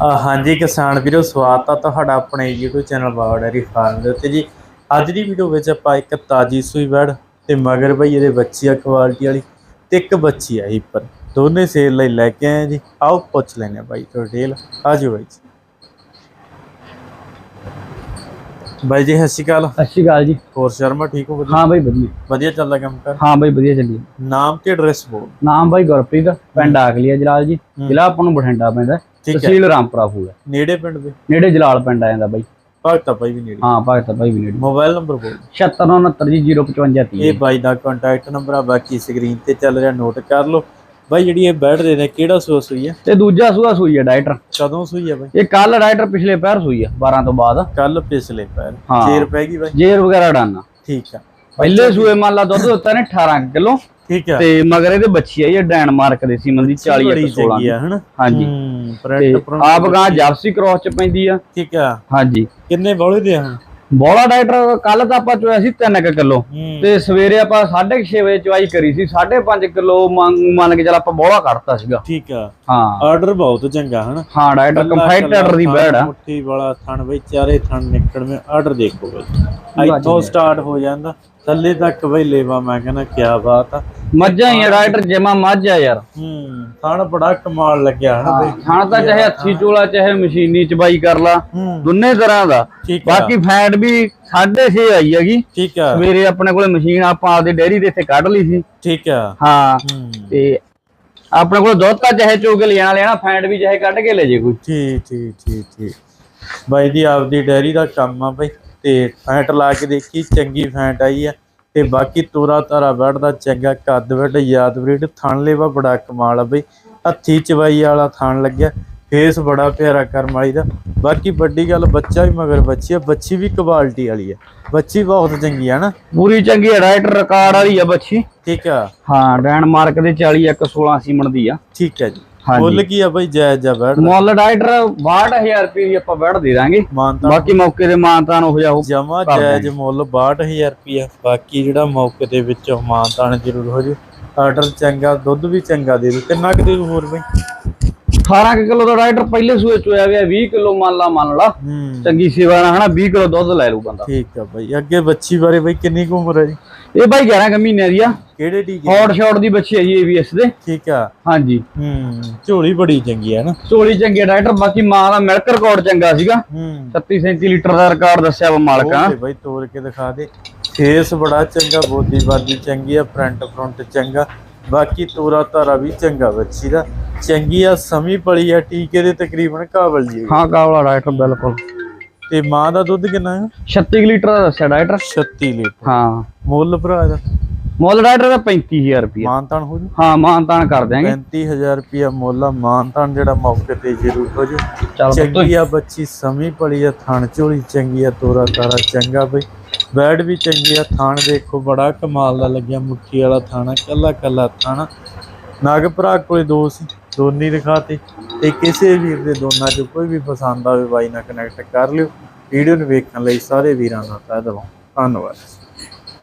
ਹਾਂਜੀ ਕਿਸਾਨ ਵੀਰੋ ਸਵਾਗਤ ਆ ਤੁਹਾਡਾ ਆਪਣੇ YouTube channel Bawa dairy farm ਦੇ ਉੱਤੇ ਜੀ। ਅੱਜ ਦੀ ਵੀਡੀਓ ਵਿੱਚ ਆਪਾਂ ਇੱਕ ਤਾਜੀ ਸੂਈ ਵੜ ਤੇ ਮਗਰ ਬਈ ਇਹਦੇ ਬੱਚੀ ਆ ਕੁਆਲਿਟੀ ਵਾਲੀ ਤੇ ਇੱਕ ਬੱਚੀ ਆ ਹੀਪਰ ਦੋਨੇ ਸੇਲ ਲਈ ਲੈ ਕੇ ਆਏ ਜੀ। ਆਓ ਪੁੱਛ ਲੈਣੇ ਆ ਬਾਈ ਤੋਂ ਡਿਟੇਲ ਆਜੋ ਬਾਈ ਜੀ। ਬਾਈ ਜੀ ਸਤਿ ਸ਼੍ਰੀ ਅਕਾਲ। ਸਤਿ ਸ਼੍ਰੀ ਅਕਾਲ ਜੀ। ਹੋਰ ਸ਼ਰਮਾ ਠੀਕ ਹੋ ਵਧੀਆ? ਹਾਂ ਬਾਈ ਵਧੀਆ। ਵਧੀਆ ਚੱਲਦਾ ਕੰਮ ਕਰ? ਹਾਂ ਬਾਈ ਵਧੀਆ ਚੱਲੀ ਨਾਮ ਤੇ ਐਡਰੈਸ ਬੋਲ। ਨਾਮ ਬਾਈ ਗੁਰਪ੍ਰੀਤ ਪਿੰਡ ਆਕਲੀਆ ਜਲਾਲ ਜੀ। ਜ਼ਿਲ੍ਹਾ ਆਪਾਂ ਨੂੰ ਬਠਿੰਡਾ ਪੈਂਦਾ। ਤਹਿਸੀਲ ਰਾਮਪੁਰਾ ਫੂਲ ਹੈ। ਨੇੜੇ ਪਿੰਡ ਦੇ? ਨੇੜੇ ਜਲਾਲ ਪਿੰਡ ਆ ਜਾਂਦਾ ਬਾਈ। ਭਗਤਾ ਬਾਈ ਵੀ ਨੇੜੇ। ਹਾਂ ਭਗਤ ਬਾਈ ਵੀ ਨੇੜੇ। ਮੋਬਾਈਲ ਨੰਬਰ ਬੋਲ। 7669 ਜੀ 055 ਇਹ ਬਾਈ ਦਾ ਕੰਟੈਕਟ ਨੰਬਰ ਆ ਬਾਕੀ ਸਕਰੀਨ ਤੇ ਚੱਲ ਰਿਹਾ ਨੋਟ ਕਰ ਲਓ। ਬਾਈ ਜਿਹੜੀ ਇਹ ਬੈਡ ਦੇ ਨੇ ਕਿਹੜਾ ਸੋਸ ਹੋਈ ਆ ਤੇ ਦੂਜਾ ਸੂਆ ਸੂਈ ਹੈ ਡਾਇਟਰ। ਕਦੋਂ ਸੂਈ ਆ ਬਾਈ? ਇਹ ਕੱਲ ਡਾਇਟਰ ਪਿਛਲੇ ਪੈਰ ਸੂਈ ਆ 12 ਤੋਂ ਬਾਅਦ। ਕੱਲ ਪਿਛਲੇ ਪੈਰ। ਹਾਂ। ਚੇਰ ਪੈ ਗਈ ਬਾਈ? ਜੇਰ ਵਗੈਰਾ ਡਾਨਾ ਠੀਕ ਆ। ਪਹਿਲੇ ਸੂਏ ਮੰਨ ਲਾ ਦੁੱਧ ਦਿੱਤਾ ਨੇ 18 ਕਿਲੋ। ਠੀਕ ਆ। ਤੇ ਮਗਰ ਇਹਦੇ ਬੱਚੀ ਆਈ ਹੈ ਡੈਨਮਾਰਕ ਦੇ ਸੀ ਮੰਦੀ 40 ਬੜੀ ਇੱਕ 16 ਚੰਗੀ ਆ ਹਨਾ? ਹਾਂਜੀ। ਹੂੰ। ਤੇ ਪ੍ਰਿੰਟ ਪ੍ਰਿੰਟ ਆਪ ਗਾਂ ਜਾਪਸੀ ਕ੍ਰੋਸ ਚ ਪੈਂਦੀ ਆ। ਠੀਕ ਆ। ਹਾਂਜੀ। ਕਿੰਨੇ ਬੋਲੇ ਦੇ ਆ? ਬੋਲਾ ਡਾਇਟਰ ਕੱਲ ਤਾਂ ਆਪਾਂ ਚੋਇਆ ਸੀ 3 ਕਿਲੋ। ਹੂੰ। ਤੇ ਸਵੇਰੇ ਆਪਾਂ 6:30 ਵਜੇ ਚਵਾਈ ਕਰੀ ਸੀ 5.5 ਕਿਲੋ ਮੰਨ ਕੇ ਚੱਲ ਆਪਾਂ ਬੋਲਾ ਕੱਢਤਾ ਸੀਗਾ। ਠੀਕ ਆ। ਹਾਂ। ਆਰਡਰ ਬਹੁਤ ਚੰਗਾ ਹਨਾ? ਹਾਂ ਡਾਇਟਰ ਕੰਫਾਈਟਰ ਦੀ ਬੈੜ ਆ। ਮੁੱਠੀ ਵਾਲਾ ਥਣ ਬਈ ਚਾਰੇ ਥਣ ਨਿਕਲ ਮੇ ਆਰਡਰ ਦੇਖੋ ਬਈ। ਇੱਥੋਂ ਸਟਾਰਟ ਹੋ ਜਾਂਦਾ। ਥੱਲੇ ਤੱਕ ਬਈ ਲੇਵਾ ਮੈਂ ਕਹਿੰਦਾ ਕੀ ਬਾਤ ਆ। ਮੱਝਾਂ ਹੀ ਡਾਇਟਰ ਜਮਾ ਮੱਝ ਯਾਰ। ਹੂੰ ਥਣ ਬੜਾ ਕਮਾਲ ਲੱਗਿਆ ਹਨਾ ਬਈ। ਖਾਣ ਤਾਂ ਚਾਹੇ ਹੱਥੀ ਚੋਲਾ ਚਾਹੇ ਮਸ਼ੀਨੀ ਚਬਾਈ ਕਰ ਲਾ ਦੋਨੇ ਤਰ੍ਹਾਂ ਦਾ। ਬਾਕੀ ਫੈਟ ਵੀ 6.5 ਆਈ ਹੈਗੀ। ਠੀਕ ਆ। ਸਵੇਰੇ ਆਪਣੇ ਕੋਲੇ ਮਸ਼ੀਨ ਆਪਾਂ ਆਪਦੀ ਡੈਰੀ ਦੇ ਇੱਥੇ ਕੱਢ ਲਈ ਸੀ। ਠੀਕ ਆ। ਹਾਂ ਹੂੰ। ਤੇ ਆਪਣੇ ਕੋਲ ਦੁੱਧ ਤਾਂ ਚਾਹੇ ਚੋ ਕੇ ਲੈਣਾ ਲੈਣਾ ਫੈਟ ਵੀ ਚਾਹੇ ਕੱਢ ਕੇ ਲੈ ਜੇ ਕੋਈ। ਠੀਕ ਠੀਕ ਠੀਕ ਠੀਕ। ਬਾਈ ਦੀ ਆਪਦੀ ਡੈਰੀ ਦਾ ਕੰਮ ਆ ਬਈ। ਤੇ ਫੈਂਟ ਲਾ ਕੇ ਦੇਖੀ ਚੰਗੀ ਫੈਂਟ ਆਈ ਆ। ਤੇ ਬਾਕੀ ਤੋਰਾ ਤਾਰਾ ਬੈਠਦਾ ਚੰਗਾ ਕੱਦ ਬੈਠ ਯਾਦ ਬਰੀਡ ਥਣ ਲੇਵਾ ਬੜਾ ਕਮਾਲ ਆ ਬਈ। ਹੱਥੀ ਚਵਾਈ ਵਾਲਾ ਥਣ ਲੱਗਿਆ ਫੇਸ ਬੜਾ ਪਿਆਰਾ ਕਰਮ ਵਾਲੀ ਦਾ। ਬਾਕੀ ਵੱਡੀ ਗੱਲ ਬੱਚਾ ਵੀ ਮਗਰ ਬੱਚੀ ਆ ਬੱਚੀ ਵੀ ਕੁਆਲਿਟੀ ਵਾਲੀ ਆ। ਬੱਚੀ ਬਹੁਤ ਚੰਗੀ ਆ ਨਾ। ਪੂਰੀ ਚੰਗੀ ਡਾਇਟਰ ਰਿਕਾਰਡ ਵਾਲੀ ਆ ਬੱਚੀ। ਠੀਕ ਆ। ਹਾਂ ਡੈਨਮਾਰਕ ਦੇ 40 ਇੱਕ 16 ਸੀਮਨ ਦੀ ਆ। ਠੀਕ ਆ ਜੀ। ਮੁੱਲ ਕੀ ਆ ਬਈ ਜਾਇਜ਼ ਜਾ ਬੈਠ ਮੁੱਲ ਡਾਇਟਰ 62000 ਰੁਪਏ ਦੀ ਆਪਾਂ ਵੜ ਦੇ ਦਾਂਗੇ। ਬਾਕੀ ਮੌਕੇ ਦੇ ਮਾਨਤਾਨ ਹੋ ਜਾਓ ਜਮਾ ਜਾਇਜ਼ ਮੁੱਲ 62000 ਰੁਪਿਆ ਬਾਕੀ ਜਿਹੜਾ ਮੌਕੇ ਦੇ ਵਿੱਚ ਮਾਨਤਾਨ ਜ਼ਰੂਰ ਹੋ ਜੇ। ਆਰਡਰ ਚੰਗਾ ਦੁੱਧ ਵੀ ਚੰਗਾ ਦੇ ਦੂ ਕਿੰਨਾ ਕੁ ਦੂ ਹੋਰ ਬਈ? 18 ਕਿਲੋ ਦਾ ਡਾਇਟਰ ਪਹਿਲੇ ਸੂਏ ਚ ਹੋਇਆ ਗਿਆ 20 ਕਿਲੋ ਮੰਨ ਲਾ ਮੰਨ ਲਾ। ਚੰਗੀ ਸੇਵਾ ਨਾਲ ਹਨਾ 20 ਕਿਲੋ ਦੁੱਧ ਲੈ ਲੂ ਬੰਦਾ। ਠੀਕ ਆ ਬਈ ਅੱਗੇ ਬੱਚੀ ਬਾਰੇ ਬਈ ਕਿੰਨੀ ਕੁ ਉਮਰ ਹੈ ਜੀ? ਇਹ ਬਾਈ 11 ਕੁ ਮਹੀਨਿਆਂ ਦੀ ਆ। ਕਿਹੜੇ ਟੀਕੇ? ਹੌਟ ਸ਼ਾਟ ਦੀ ਬੱਚੀ ਹੈ ਜੀ ਏਵੀਐਸ ਦੇ। ਠੀਕ ਆ। ਹਾਂਜੀ। ਹੂੰ ਝੋਲੀ ਬੜੀ ਚੰਗੀ ਹੈ ਨਾ। ਝੋਲੀ ਚੰਗੀ ਡਾਇਟਰ ਬਾਕੀ ਮਾਂ ਦਾ ਮਿਲਕ ਰਿਕਾਰਡ ਚੰਗਾ ਸੀਗਾ। ਹੂੰ। 36 37 ਲੀਟਰ ਦਾ ਰਿਕਾਰਡ ਦੱਸਿਆ ਵਾ ਮਾਲਕਾਂ ਤੇ ਬਈ ਤੋੜ ਕੇ ਦਿਖਾ ਦੇ। ਫੇਸ ਬੜਾ ਚੰਗਾ ਬੋਦੀ ਬਾਦੀ ਚੰਗੀ ਆ ਫਰੰਟ ਫਰੰਟ ਚੰਗਾ। ਬਾਕੀ ਤੋਰਾ ਤਾਰਾ ਵੀ ਚੰਗਾ ਬੱਚੀ ਦਾ। ਚੰਗੀ ਆ ਸਮੀ ਪਲੀ ਆ ਟੀਕੇ ਦੇ ਤਕਰੀਬਨ ਕਾਬਲ ਜੀ ਹਾਂ ਕਾਵਲਾ ਡਾਇਟਰ ਬਿਲਕੁਲ। ਤੇ ਮਾਂ ਦਾ ਦੁੱਧ ਕਿੰਨਾ ਹੈ? 36 ਲੀਟਰ ਦਾ ਦੱਸਿਆ ਡਾਇਟਰ 36 ਲੀਟਰ। ਹਾਂ। ਮੁੱਲ ਭਰਾ ਦਾ ਮੁੱਲ ਡਾਇਟਰ ਦਾ 35000 ਰੁਪਏ ਮਾਨਤਾਨ ਹੋ ਜੂ? ਹਾਂ ਮਾਨਤਾਨ ਕਰ ਦਿਆਂਗੇ। 35000 ਰੁਪਿਆ ਮੁੱਲ ਆ ਮਾਨਤਾਨ ਜਿਹੜਾ ਮੌਕੇ ਤੇ ਜ਼ਰੂਰ ਹੋ ਜੂ। ਚੱਲ ਚੰਗੀ ਆ ਬੱਚੀ ਸਮੀ ਪਲੀ ਆ ਥਣ ਝੋਲੀ ਚੰਗੀ ਆ ਤੋਰਾ ਤਾਰਾ ਚੰਗਾ ਬਈ। ਬੈਡ ਵੀ ਚੰਗੀ ਆ ਥਣ ਦੇਖੋ ਬੜਾ ਕਮਾਲ ਦਾ ਲੱਗਿਆ ਮੁੱਠੀ ਵਾਲਾ ਥਾਣਾ ਕੱਲਾ ਕੱਲਾ ਥਾਣਾ। ਨਗ ਭਰਾ ਕੋਲੇ ਦੋ ਸੀ। ਦੋਨੀ ਦਿਖਾਤੀ ਤੇ ਕਿਸੇ ਵੀਰ ਦੇ ਦੋਨਾਂ ਚੋਂ ਕੋਈ ਵੀ ਪਸੰਦ ਆਵੇ ਬਾਈ ਨਾਲ ਕਨੈਕਟ ਕਰ ਲਿਓ। ਵੀਡੀਓ ਨੂੰ ਵੇਖਣ ਲਈ ਸਾਰੇ ਵੀਰਾਂ ਦਾ ਤਹਿ ਦਿਲੋਂ ਧੰਨਵਾਦ।